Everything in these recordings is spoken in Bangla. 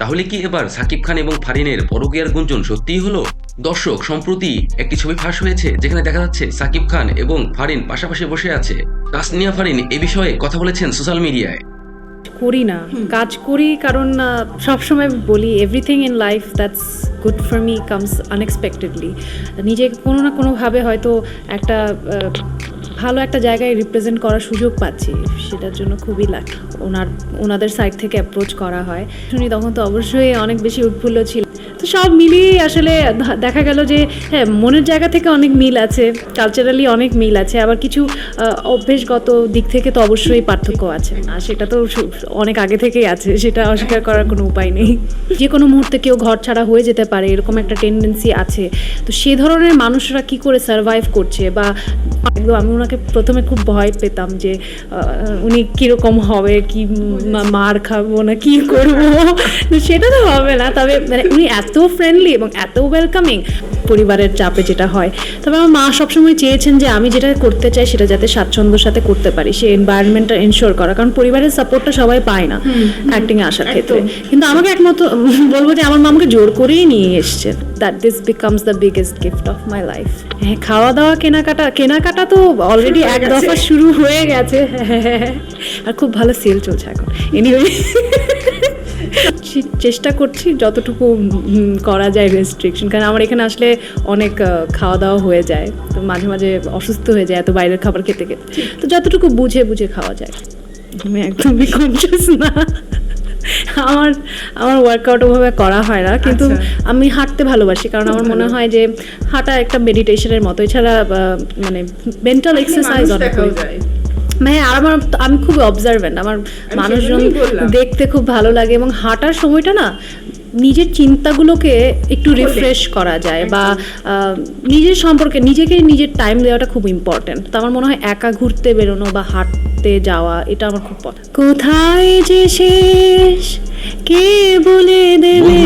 তাহলে কি এবার সাকিব খান এবং ফারিনের পরকীয়ার গুঞ্জন সত্যিই হলো? দর্শক, সম্প্রতি একটি ছবি ফাঁস হয়েছে যেখানে দেখা যাচ্ছে সাকিব খান এবং ফারিন পাশাপাশি বসে আছে। তাসনিয়া ফারিন এ বিষয়ে কথা বলেছেন সোশ্যাল মিডিয়ায়। করি না কাজ করি কারণ সবসময় বলি everything in life that's good for me comes unexpectedly নিজে কোনো না কোনোভাবে হয়তো একটা ভালো একটা জায়গায় রিপ্রেজেন্ট করার সুযোগ পাচ্ছি সেটার জন্য খুবই লাকি ওনার ওনাদের সাইড থেকে অ্যাপ্রোচ করা হয়। শুনি তখন তো অবশ্যই অনেক বেশি উৎফুল্ল ছিল। সব মিলিয়েই আসলে দেখা গেল যে হ্যাঁ মনের জায়গা থেকে অনেক মিল আছে কালচারালি অনেক মিল আছে, আবার কিছু অভ্যেসগত দিক থেকে তো অবশ্যই পার্থক্য আছে। আর সেটা তো অনেক আগে থেকেই আছে, সেটা অস্বীকার করার কোনো উপায় নেই। যে কোনো মুহূর্তে কেউ ঘর ছাড়া হয়ে যেতে পারে, এরকম একটা টেন্ডেন্সি আছে। তো সে ধরনের মানুষরা কি করে সার্ভাইভ করছে? বা আমি ওনাকে প্রথমে খুব ভয় পেতাম যে উনি কীরকম হবে, কি মার খাব না, কি করব? সেটা তো হবে না, তবে মানে উনি এত ফ্রেন্ডলি এবং এত ওয়েলকামিং পরিবারের চাপে যেটা হয়। তবে আমার মা সবসময় চেয়েছেন যে আমি যেটা করতে চাই সেটা যাতে স্বাচ্ছন্দ্যের সাথে করতে পারি সেই এনভায়রনমেন্টটা এনশোর করা। কারণ পরিবারের সাপোর্টটা সবাই পায় না অ্যাক্টিংয়ে আসার ক্ষেত্রে। কিন্তু আমাকে একমাত্র বলব যে আমার মা আমাকে জোর করেই নিয়ে এসছে that this becomes the biggest gift of my life হ্যাঁ খাওয়া দাওয়া কেনাকাটা কেনাকাটা তো অলরেডি এক দফা শুরু হয়ে গেছে। আর খুব ভালো সেল চলছে এখন। এনিওয়ে চেষ্টা করছি যতটুকু করা যায় রেস্ট্রিকশন কারণ আমার এখানে আসলে অনেক খাওয়া দাওয়া হয়ে যায়। তো মাঝে মাঝে অসুস্থ হয়ে যায় এত বাইরের খাবার খেতে খেতে। তো যতটুকু বুঝে বুঝে খাওয়া যায়। আমি একদমই কনসিয়াস না। আমার আমার ওয়ার্কআউট ওভাবে করা হয় না। কিন্তু আচ্ছা। আমি হাঁটতে ভালোবাসি। কারণ আমার মনে হয় যে হাঁটা একটা মেডিটেশনের মতো এছাড়া মানে মেন্টাল এক্সারসাইজ অনেক হয়ে যায়। মানে আর আমার আমি খুব অবজারভেন্ট আমার মানুষজন দেখতে খুব ভালো লাগে এবং হাঁটার সময়টা না নিজের চিন্তাগুলোকে একটু রিফ্রেশ করা যায় বা নিজের সম্পর্কে নিজেকে নিজের টাইম দেওয়াটা খুব ইম্পর্ট্যান্ট তো আমার মনে হয় একা ঘুরতে বেরোনো বা হাঁটতে যাওয়া এটা আমার খুব পছন্দ। কোথায় যে শেষ? কে বলে দেবে?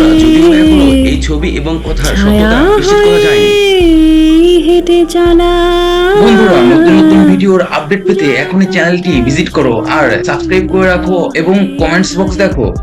এই ছবি এবং যায়নি হেঁটে চলা ভিডিওর আপডেট পেতে এখনই চ্যানেলটি ভিজিট করো আর সাবস্ক্রাইব করে রাখো এবং কমেন্টস বক্স দেখো।